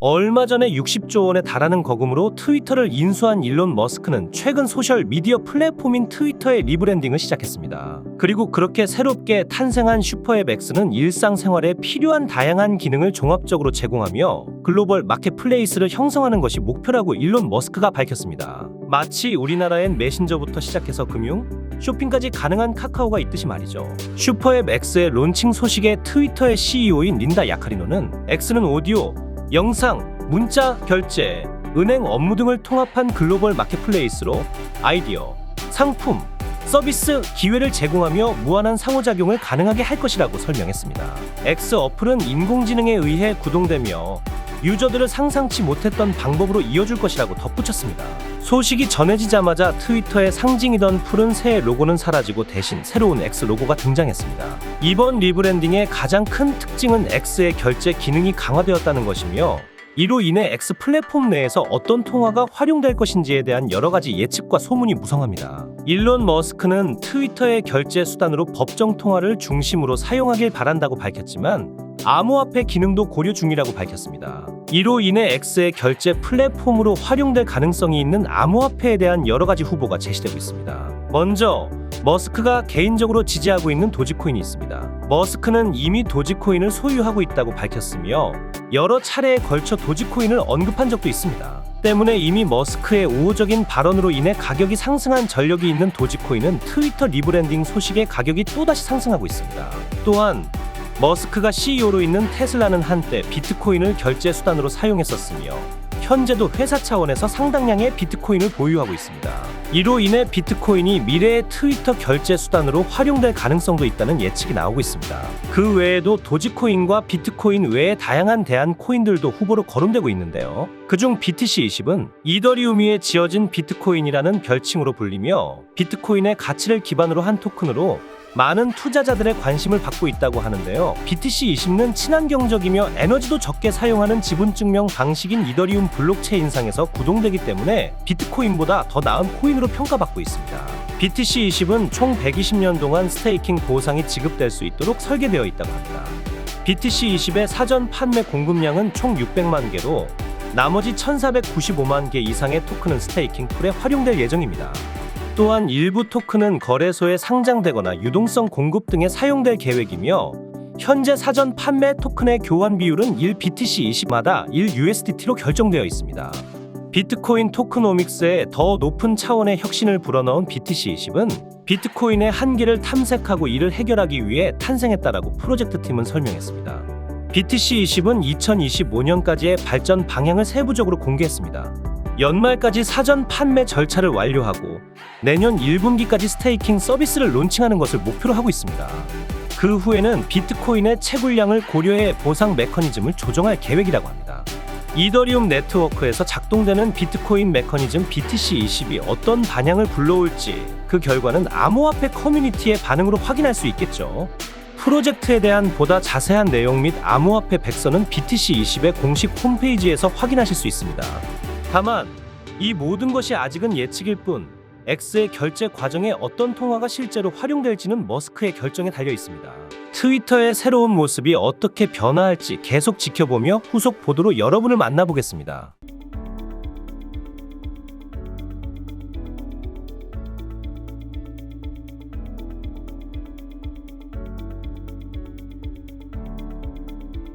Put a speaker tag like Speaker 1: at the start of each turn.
Speaker 1: 얼마 전에 60조 원에 달하는 거금으로 트위터를 인수한 일론 머스크는 최근 소셜 미디어 플랫폼인 트위터의 리브랜딩을 시작했습니다. 그리고 그렇게 새롭게 탄생한 슈퍼앱 X는 일상생활에 필요한 다양한 기능을 종합적으로 제공하며 글로벌 마켓플레이스를 형성하는 것이 목표라고 일론 머스크가 밝혔습니다. 마치 우리나라엔 메신저부터 시작해서 금융, 쇼핑까지 가능한 카카오가 있듯이 말이죠. 슈퍼앱 X의 론칭 소식에 트위터의 CEO인 린다 야카리노는 X는 오디오, 영상, 문자, 결제, 은행 업무 등을 통합한 글로벌 마켓플레이스로 아이디어, 상품, 서비스, 기회를 제공하며 무한한 상호작용을 가능하게 할 것이라고 설명했습니다. X 어플은 인공지능에 의해 구동되며 유저들을 상상치 못했던 방법으로 이어줄 것이라고 덧붙였습니다. 소식이 전해지자마자 트위터의 상징이던 푸른 새 로고는 사라지고 대신 새로운 X 로고가 등장했습니다. 이번 리브랜딩의 가장 큰 특징은 X의 결제 기능이 강화되었다는 것이며 이로 인해 X 플랫폼 내에서 어떤 통화가 활용될 것인지에 대한 여러 가지 예측과 소문이 무성합니다. 일론 머스크는 트위터의 결제 수단으로 법정 통화를 중심으로 사용하길 바란다고 밝혔지만 암호화폐 기능도 고려 중이라고 밝혔습니다. 이로 인해 X의 결제 플랫폼으로 활용될 가능성이 있는 암호화폐에 대한 여러 가지 후보가 제시되고 있습니다. 먼저 머스크가 개인적으로 지지하고 있는 도지코인이 있습니다. 머스크는 이미 도지코인을 소유하고 있다고 밝혔으며 여러 차례에 걸쳐 도지코인을 언급한 적도 있습니다. 때문에 이미 머스크의 우호적인 발언으로 인해 가격이 상승한 전력이 있는 도지코인은 트위터 리브랜딩 소식에 가격이 또다시 상승하고 있습니다. 또한 머스크가 CEO로 있는 테슬라는 한때 비트코인을 결제 수단으로 사용했었으며 현재도 회사 차원에서 상당량의 비트코인을 보유하고 있습니다. 이로 인해 비트코인이 미래의 트위터 결제 수단으로 활용될 가능성도 있다는 예측이 나오고 있습니다. 그 외에도 도지코인과 비트코인 외의 다양한 대안 코인들도 후보로 거론되고 있는데요. 그중 BTC20은 이더리움 위에 지어진 비트코인이라는 별칭으로 불리며 비트코인의 가치를 기반으로 한 토큰으로 많은 투자자들의 관심을 받고 있다고 하는데요. BTC20는 친환경적이며 에너지도 적게 사용하는 지분 증명 방식인 이더리움 블록체인상에서 구동되기 때문에 비트코인보다 더 나은 코인으로 평가받고 있습니다. BTC20은 총 120년 동안 스테이킹 보상이 지급될 수 있도록 설계되어 있다고 합니다. BTC20의 사전 판매 공급량은 총 600만 개로 나머지 1495만 개 이상의 토큰은 스테이킹 풀에 활용될 예정입니다. 또한 일부 토큰은 거래소에 상장되거나 유동성 공급 등에 사용될 계획이며 현재 사전 판매 토큰의 교환 비율은 1 BTC20마다 1 USDT로 결정되어 있습니다. 비트코인 토크노믹스에 더 높은 차원의 혁신을 불어넣은 BTC20은 비트코인의 한계를 탐색하고 이를 해결하기 위해 탄생했다라고 프로젝트 팀은 설명했습니다. BTC20은 2025년까지의 발전 방향을 세부적으로 공개했습니다. 연말까지 사전 판매 절차를 완료하고 내년 1분기까지 스테이킹 서비스를 론칭하는 것을 목표로 하고 있습니다. 그 후에는 비트코인의 채굴량을 고려해 보상 메커니즘을 조정할 계획이라고 합니다. 이더리움 네트워크에서 작동되는 비트코인 메커니즘 BTC20이 어떤 반향을 불러올지 그 결과는 암호화폐 커뮤니티의 반응으로 확인할 수 있겠죠. 프로젝트에 대한 보다 자세한 내용 및 암호화폐 백서는 BTC20의 공식 홈페이지에서 확인하실 수 있습니다. 다만 이 모든 것이 아직은 예측일 뿐 X의 결제 과정에 어떤 통화가 실제로 활용될지는 머스크의 결정에 달려 있습니다. 트위터의 새로운 모습이 어떻게 변화할지 계속 지켜보며 후속 보도로 여러분을 만나보겠습니다.